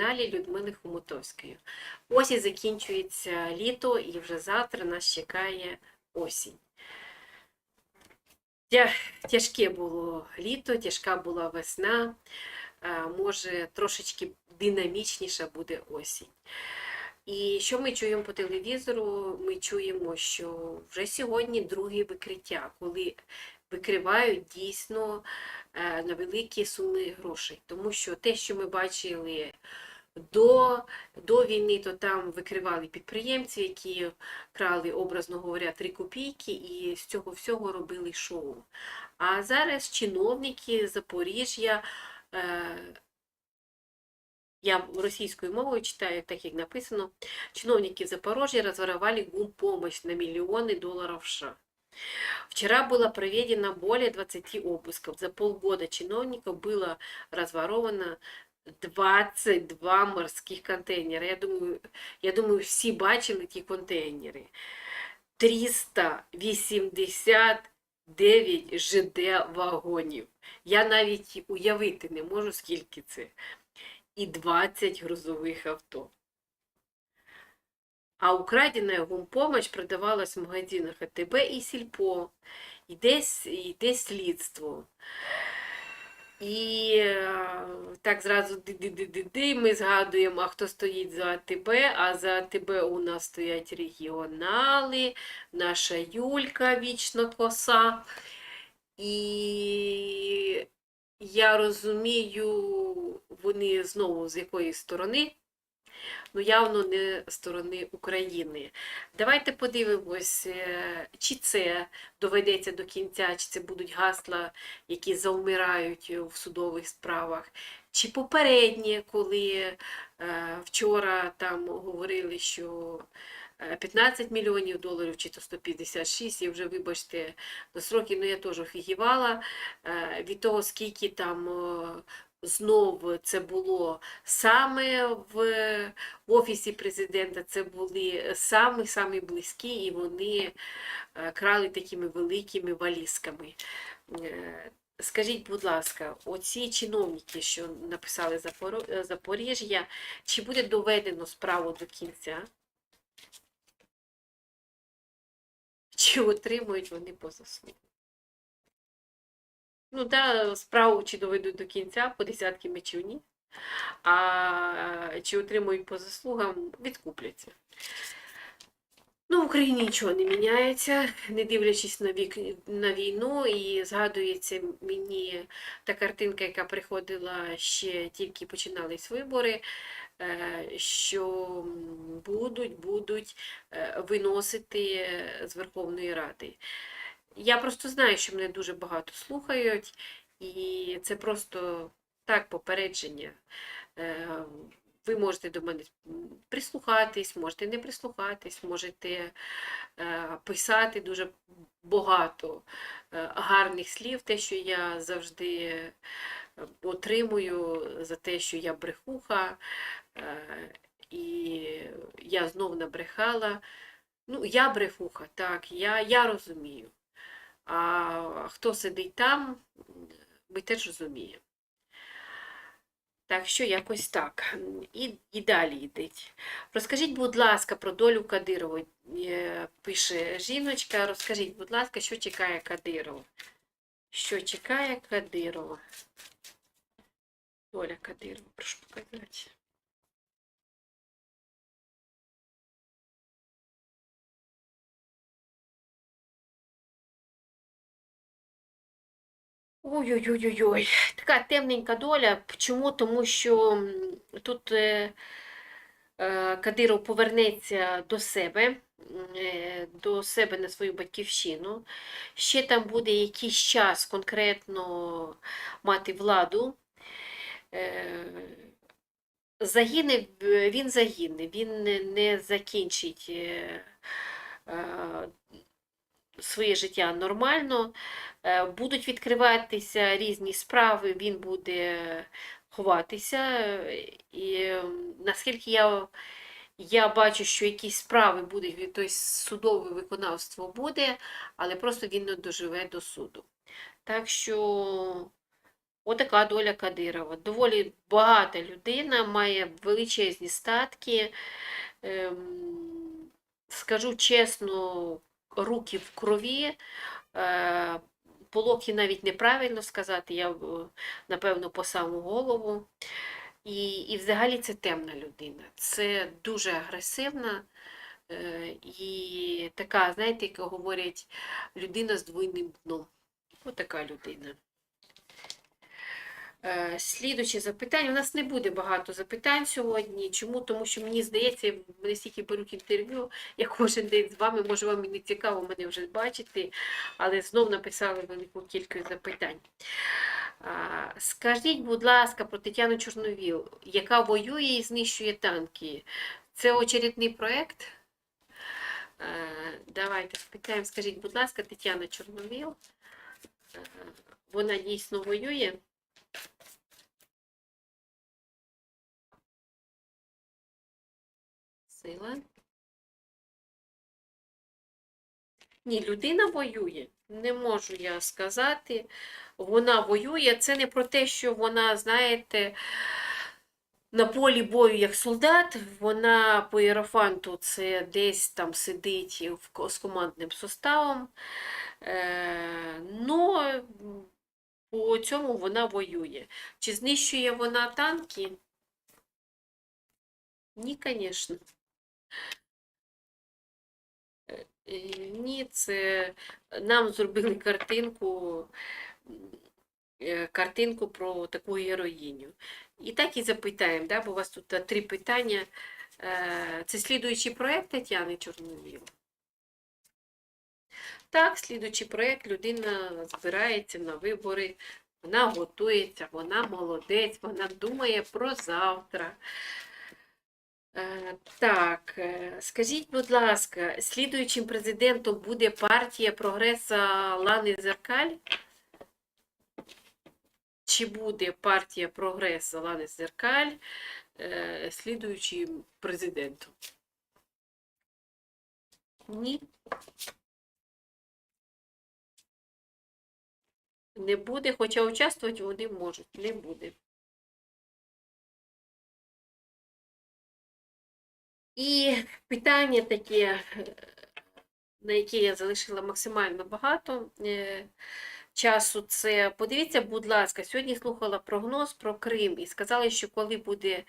каналі Людмили Хомутовської. Ось і закінчується літо, і вже завтра нас чекає осінь. Тяжке було літо, тяжка була весна, е, може трошечки динамічніша буде осінь. І що ми чуємо по телевізору? Ми чуємо, що вже сьогодні друге викриття, коли викривають дійсно е, на великі суми грошей. Тому що те, що ми бачили до, до війни, то там викривали підприємці, які крали, образно говоря, 3 копійки, і з цього всього робили шоу. А зараз чиновники Запоріжжя. Е, я російською мовою читаю, так як написано. Чиновники Запорожья разворовали гумпомощь на миллионы долларов США. Вчера было проведено более 20 обысков. За полгода чиновников было разворовано 22 морских контейнера. Я думаю, я думаю, всі бачили ті контейнери. 389 ЖД вагонів. Я навіть уявити не можу, скільки це. І 20 грузових авто. А украденная гумпомощь продавалась в магазинах АТБ і Сільпо. Йде, с- йде слідство. І е, так зразу ди-ди-ди-ди-ди, ми згадуємо, а хто стоїть за АТБ, а за АТБ у нас стоять регіонали, наша Юлька вічно коса. І я розумію, вони знову з якої сторони, ну явно не сторони України. Давайте подивимось, е, чи це доведеться до кінця, чи це будуть гасла, які завмирають в судових справах, чи попереднє, коли е, вчора там говорили, що е, 15 мільйонів доларів, чи то 156, і вже, вибачте, до сроки, ну я теж офігівала е, від того, скільки там е, знов це було саме в, в офісі президента, це були самі самі близькі, і вони е, крали такими великими валізками. Е, Скажіть, будь ласка, оці чиновники, що написали е, Запоріжжя, чи буде доведено справу до кінця? Чи отримують вони по заслугам? Ну, да, справу чи доведуть до кінця по десятки мечів ні. А чи отримують по заслугам, відкупляться. Ну, в Україні нічого не міняється, не дивлячись на, вік, на війну, і згадується мені та картинка, яка приходила ще тільки починались вибори, е, що будуть, будуть е, виносити з Верховної Ради. Я просто знаю, що мене дуже багато слухають, і це просто так попередження. Е, Ви можете до мене прислухатись, можете не прислухатись, можете е, писати дуже багато е, гарних слів, те, що я завжди отримую за те, що я брехуха, і я знов набрехала. Ну, я брехуха, так, я, я розумію. А хто сидить там, ми теж розуміємо. Так що якось так. І, і далі йдеть. Розкажіть, будь ласка, про долю Кадирова. Е, Пише жіночка, розкажіть, будь ласка, що чекає Кадирова? Що чекає Кадирова? Доля Кадирова, прошу показати. Ой-ой-ой-ой, така темненька доля. Чому? Тому що тут е, е, Кадиров повернеться до себе, е, до себе на свою батьківщину. Ще там буде якийсь час конкретно мати владу. Е, Загине, він загине, він не, не закінчить е, е, своє життя нормально. Е, Будуть відкриватися різні справи, він буде ховатися. І е, наскільки я, я бачу, що якісь справи будуть, тобто судове виконавство буде, але просто він не доживе до суду. Так що Отака доля Кадирова. Доволі багата людина, має величезні статки. Ем, скажу чесно, руки в крові. Е, Полоки навіть неправильно сказати, я, е, напевно, по саму голову. І, і взагалі це темна людина. Це дуже агресивна е, і така, знаєте, як говорять, людина з двойним дном. Отака людина. Е, Слідуче запитання. У нас не буде багато запитань сьогодні. Чому? Тому що мені здається, мене стільки беруть інтерв'ю, я кожен день з вами, може вам і не цікаво мене вже бачити, але знов написали велику кількість запитань. Скажіть, будь ласка, про Тетяну Чорновіл, яка воює і знищує танки. Це очередний проєкт? Е, Давайте спитаємо, скажіть, будь ласка, Тетяна Чорновіл. е, Вона дійсно воює. Сила. Ні, людина воює. Не можу я сказати. Вона воює. Це не про те, що вона, знаєте, на полі бою як солдат. Вона по іерофанту це десь там сидить з командним составом. Но по цьому вона воює. Чи знищує вона танки? Ні, звісно. Е, Ні, це нам зробили картинку, е, картинку про таку героїню. І так і запитаємо, да? бо у вас тут е, три питання. Е, Це слідуючий проєкт Тетяни Чорновіл? Так, слідуючий проєкт, людина збирається на вибори, вона готується, вона молодець, вона думає про завтра. Е, Так, е, скажіть, будь ласка, слідуючим президентом буде партія Прогреса Лани Зеркаль? Чи буде партія Прогреса Лани Зеркаль е, слідуючим президентом? Ні. Не буде, хоча участвувати вони можуть, не буде. І питання таке, е, на яке я залишила максимально багато е, часу, це подивіться, будь ласка, сьогодні слухала прогноз про Крим і сказали, що коли буде,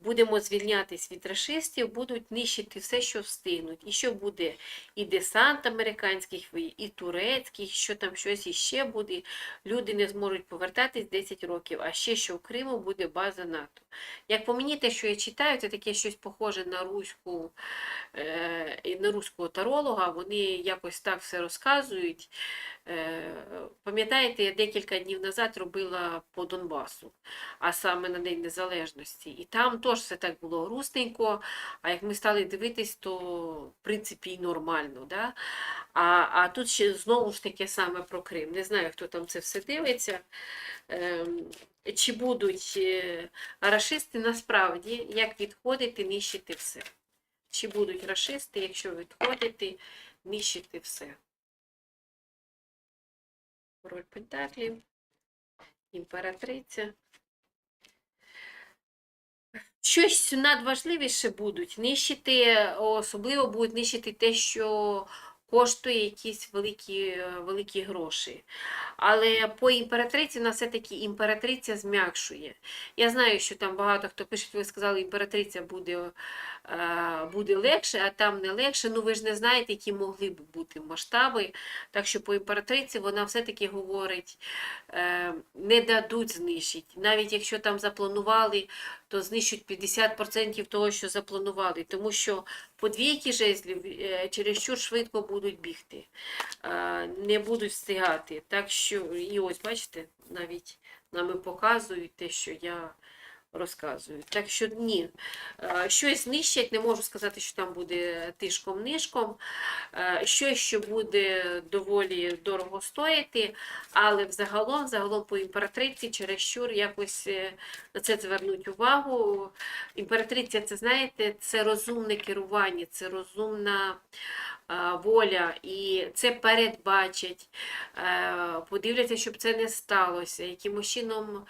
будемо звільнятись від рашистів, будуть нищити все, що встигнуть. І що буде і десант американських, і турецьких, що там щось іще буде. Люди не зможуть повертатись 10 років, а ще що в Криму буде база НАТО. Як по мені, те, що я читаю, це таке щось похоже на руську, е, на руського таролога. Вони якось так все розказують. Е, Пам'ятаєте, я декілька днів назад робила по Донбасу, а саме на День Незалежності. І там теж все так було грустненько, а як ми стали дивитись, то в принципі і нормально. Да? А, а тут ще знову ж таке саме про Крим. Не знаю, хто там це все дивиться. Ем, Чи будуть е, рашисти насправді, як відходити, нищити все? Чи будуть рашисти, якщо відходити, нищити все? Король Пентаклів, імператриця. Щось надважливіше будуть нищити, особливо будуть нищити те, що коштує якісь великі, великі гроші. Але по імператриці на все-таки імператриця зм'якшує. Я знаю, що там багато хто пише, ви сказали, імператриця буде, буде легше, а там не легше. Ну ви ж не знаєте, які могли б бути масштаби. Так що по імператриці вона все-таки говорить, е, не дадуть знищити. Навіть якщо там запланували, то знищуть 50% того, що запланували. Тому що подвійки жезлів е, чересчур швидко будуть бігти, е, не будуть встигати. Так що, і ось, бачите, навіть нами показують те, що я розказую. Так що ні, Е, щось знищать, не можу сказати, що там буде тишком-нишком, Е, щось, що буде доволі дорого стоїти, але взагалом, взагалом по імператриці чересчур якось е, на це звернуть увагу. Імператриця, це знаєте, це розумне керування, це розумна воля. І це передбачать, подивляться, щоб це не сталося, якимось чином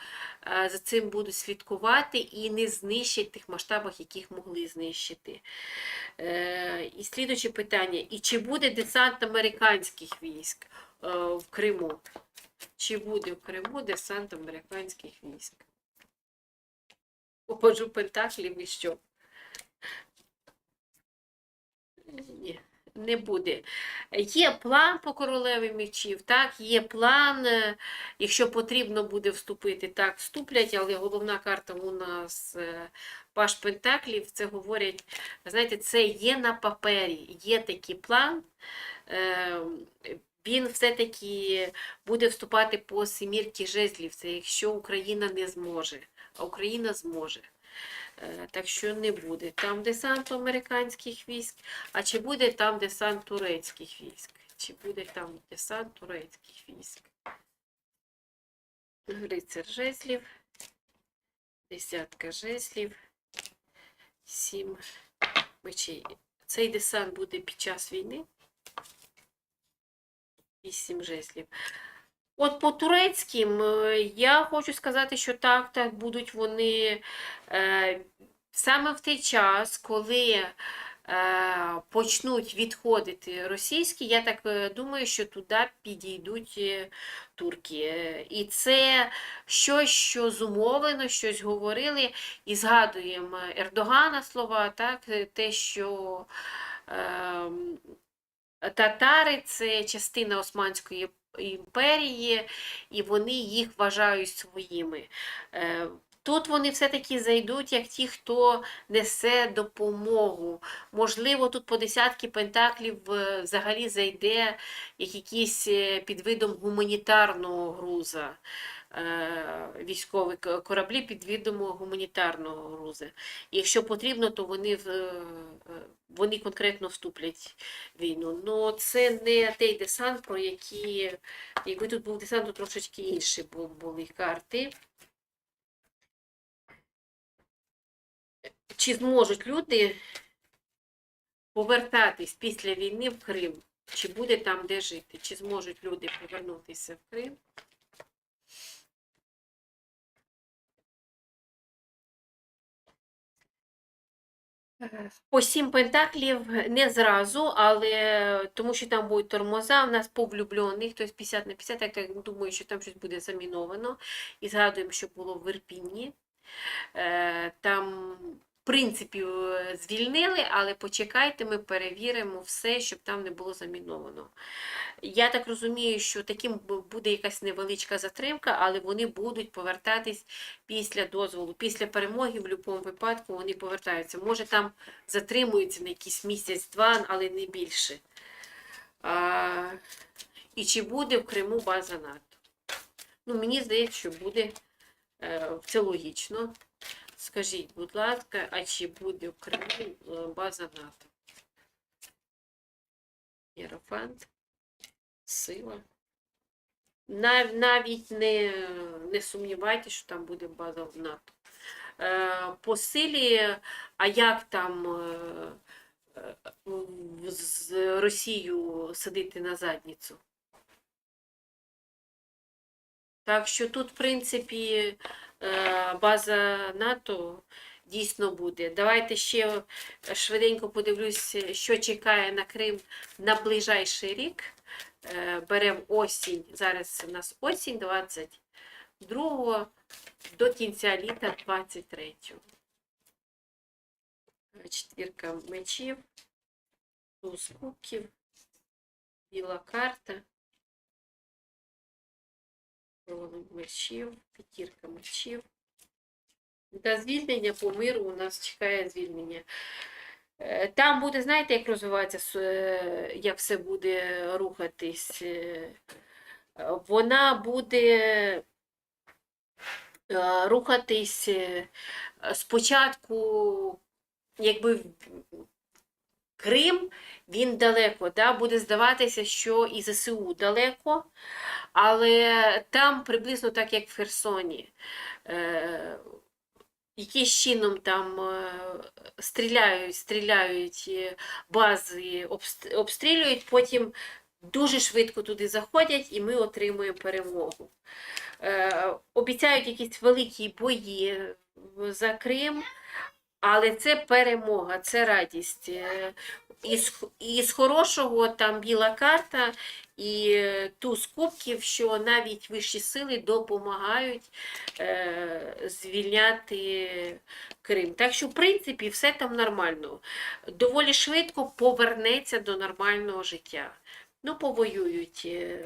за цим будуть слідкувати і не знищать в тих масштабах, яких могли знищити. Е, І слідуюче питання: і чи буде десант американських військ е, в Криму? Чи буде в Криму десант американських військ? Походжу пентаклів і що? Ні, не буде. Є план по королеві мечів, так, є план, е, якщо потрібно буде вступити, так, вступлять, але головна карта у нас е, Паш Пентаклів, це говорять, знаєте, це є на папері, є такий план. е, Він все-таки буде вступати по семірки жезлів, це якщо Україна не зможе, а Україна зможе. Е, Так що не буде там десанту американських військ, а чи буде там десант турецьких військ? Чи буде там десант турецьких військ? Рицар жезлів, десятка жезлів, сім мечей. Цей десант буде під час війни. Вісім жезлів. От по турецьким е, я хочу сказати, що так, так будуть вони е, саме в той час, коли е, почнуть відходити російські, я так е, думаю, що туди підійдуть турки. І це щось, що зумовлено, щось говорили, і згадуємо Ердогана слова, так, те, що е, татари це частина Османської імперії, і вони їх вважають своїми. Е, Тут вони все-таки зайдуть як ті, хто несе допомогу. Можливо, тут по десятки пентаклів е, взагалі зайде як якийсь е, під видом гуманітарного груза. Е, Військові кораблі під видом гуманітарного груза. І якщо потрібно, то вони, е, вони конкретно вступлять в війну. Ну це не той десант, про який, якби тут був десант, то трошечки інші були карти. Чи зможуть люди повертатись після війни в Крим? Чи буде там де жити? Чи зможуть люди повернутися в Крим? По сім пентаклів не зразу, але тому що там будуть тормоза, у нас по влюблених, тобто 50 на 50, я думаю, що там щось буде заміновано. І згадуємо, що було в Ірпіні. Е, Там, в принципі, е, звільнили, але почекайте, ми перевіримо все, щоб там не було заміновано. Я так розумію, що таким буде якась невеличка затримка, але вони будуть повертатись після дозволу, після перемоги в будь-якому випадку вони повертаються. Може там затримуються на якийсь місяць-два, але не більше. А, і чи буде в Криму база НАТО? Ну, мені здається, що буде. Е, Це логічно. Скажіть, будь ласка, а чи буде в Криму е, база НАТО? Єрофант, сила. Нав- Навіть не, не сумнівайтеся, що там буде база в НАТО. Е, По силі, а як там е, е, з Росією сидити на задницю? Так що тут, в принципі, база НАТО дійсно буде. Давайте ще швиденько подивлюсь, що чекає на Крим на ближайший рік. Е, Беремо осінь. Зараз у нас осінь 22 до кінця літа 23. Четвірка мечів, туз кубків, біла карта. Корона мечів, п'ятірка мечів. До звільнення по миру у нас чекає звільнення. Е, Там буде, знаєте, як розвивається, е, як все буде рухатись. Е, Вона буде рухатись спочатку, якби Крим, він далеко, да? буде здаватися, що і ЗСУ далеко, але там приблизно так, як в Херсоні. Е, якийсь чином там е, стріляють, стріляють е, бази, обстрілюють, потім дуже швидко туди заходять і ми отримуємо перемогу. Е, Обіцяють якісь великі бої за Крим, але це перемога, це радість. Із, із хорошого там біла карта і е, туз кубків, що навіть вищі сили допомагають е, звільняти Крим. Так що, в принципі, все там нормально. Доволі швидко повернеться до нормального життя. Ну, повоюють. е,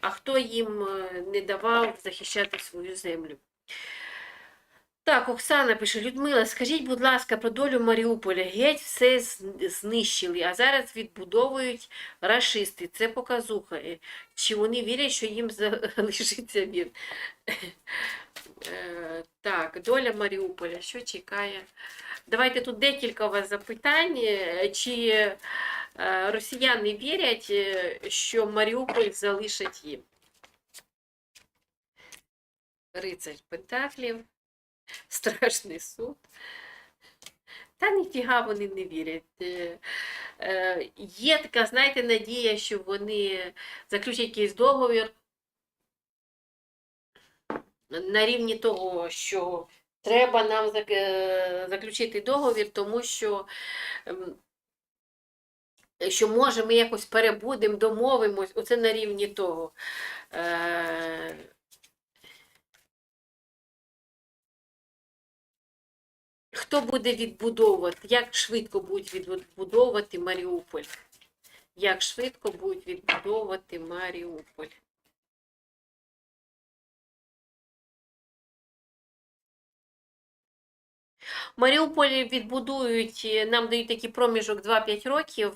А хто їм е, не давав захищати свою землю? Так, Оксана пише, Людмила, скажіть, будь ласка, про долю Маріуполя. Геть все знищили, а зараз відбудовують рашисти. Це показуха. Е, Чи вони вірять, що їм залишиться мір? Е, Так, доля Маріуполя, що чекає? Давайте тут декілька у вас запитань. Е, Чи росіяни вірять, що Маріуполь залишать їм? Рицарь Пентаклів, страшний суд. Та ніфіга вони не вірять. Е, е, Є така, знаєте, надія, що вони заключать якийсь договір на рівні того, що треба нам е, заключити договір, тому що, ем, що може ми якось перебудемо, домовимось, оце на рівні того. Е, Хто буде відбудовувати? Як швидко будуть відбудовувати Маріуполь? Як швидко будуть відбудовувати Маріуполь? Маріуполь відбудують, е, нам дають такий проміжок 2-5 років,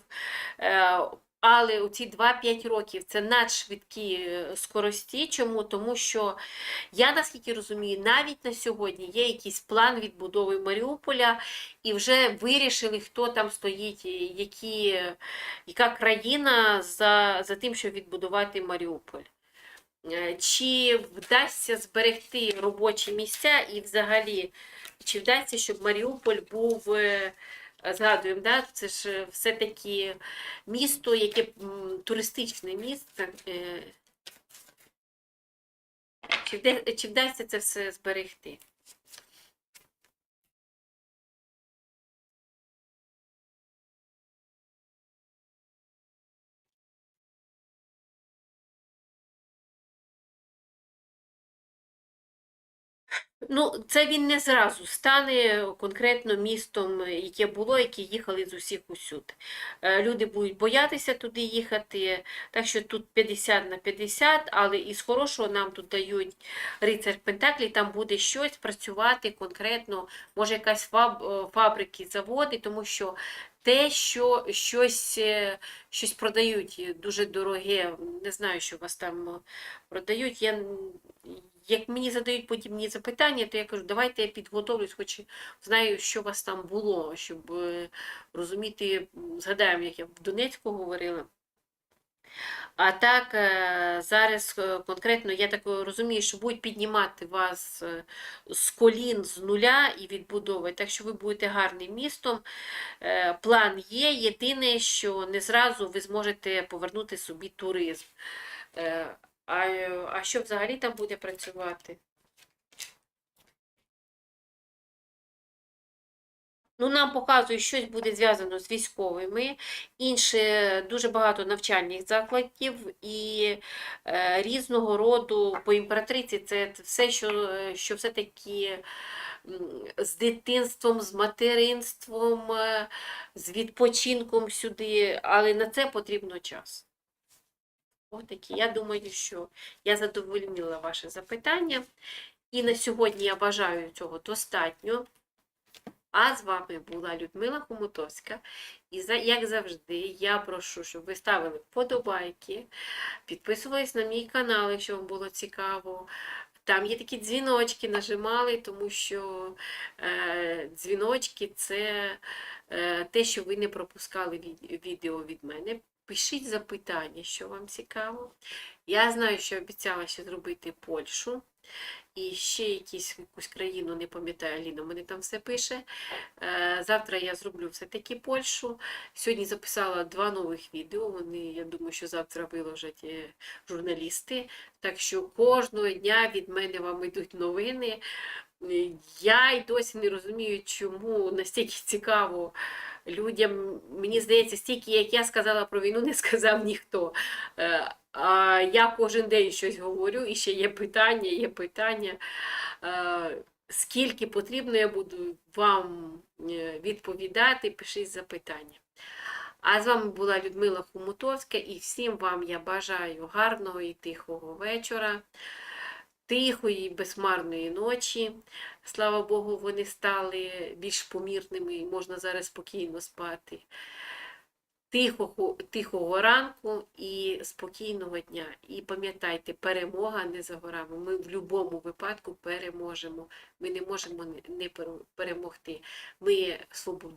е, але у ці 2-5 років це надшвидкі е, скорості. Чому? Тому що я наскільки розумію, навіть на сьогодні є якийсь план відбудови Маріуполя, і вже вирішили, хто там стоїть, які, яка країна за, за тим, щоб відбудувати Маріуполь. Е, Чи вдасться зберегти робочі місця і взагалі, чи вдасться, щоб Маріуполь був, е, згадуємо, да, це ж все-таки місто, яке туристичне місце. е, Чи, вдасться це все зберегти? Ну, це він не зразу стане конкретно містом, яке було, які їхали з усіх усюди. Е, Люди будуть боятися туди їхати, так що тут 50 на 50, але із хорошого нам тут дають рицар Пентаклі, там буде щось працювати конкретно, може якась е, фабрики, заводи, тому що те, що щось, е, щось продають дуже дороге, не знаю, що вас там продають. Я, як мені задають подібні запитання, то я кажу, давайте я підготовлюсь, хоч знаю, що у вас там було, щоб е, розуміти, м, згадаємо, як я в Донецьку говорила. А так, е, зараз е, конкретно я так розумію, що будуть піднімати вас з колін, з нуля і відбудовувати. Так що ви будете гарним містом. План є. Єдине, що не зразу ви зможете повернути собі туризм. А, е, а що взагалі там буде працювати? Ну, нам показують, щось буде зв'язано з військовими, інше дуже багато навчальних закладів і е, різного роду по імператриці це все, що, що все-таки з дитинством, з материнством, е, з відпочинком сюди, але на це потрібно час. Отакі. Я думаю, що я задовольнила ваше запитання. І на сьогодні я вважаю цього достатньо. А з вами була Людмила Хомутовська. І як завжди, я прошу, щоб ви ставили вподобайки, підписувались на мій канал, якщо вам було цікаво. Там є такі дзвіночки, нажимали, тому що е, дзвіночки це е, те, що ви не пропускали від, відео від мене. Пишіть запитання, що вам цікаво. Я знаю, що обіцяла ще зробити Польщу. і ще якісь якусь країну, не пам'ятаю, Аліна мене там все пише. Е, Завтра я зроблю все-таки Польщу. Сьогодні записала два нових відео. Вони, я думаю, що завтра виложать е, журналісти. Так що кожного дня від мене вам йдуть новини. Е, Я й досі не розумію, чому настільки цікаво людям. Мені здається, стільки, як я сказала про війну, не сказав ніхто. Е, А я кожен день щось говорю, і ще є питання, є питання. Е, Скільки потрібно, я буду вам е, відповідати, пишіть запитання. А з вами була Людмила Хомутовська, і всім вам я бажаю гарного і тихого вечора, тихої, безмарної ночі. Слава Богу, вони стали більш помірними і можна зараз спокійно спати. Тихого, тихого ранку і спокійного дня. І пам'ятайте, перемога не за горами. Ми в будь-якому випадку переможемо. Ми не можемо не- перемогти. Ми свободу.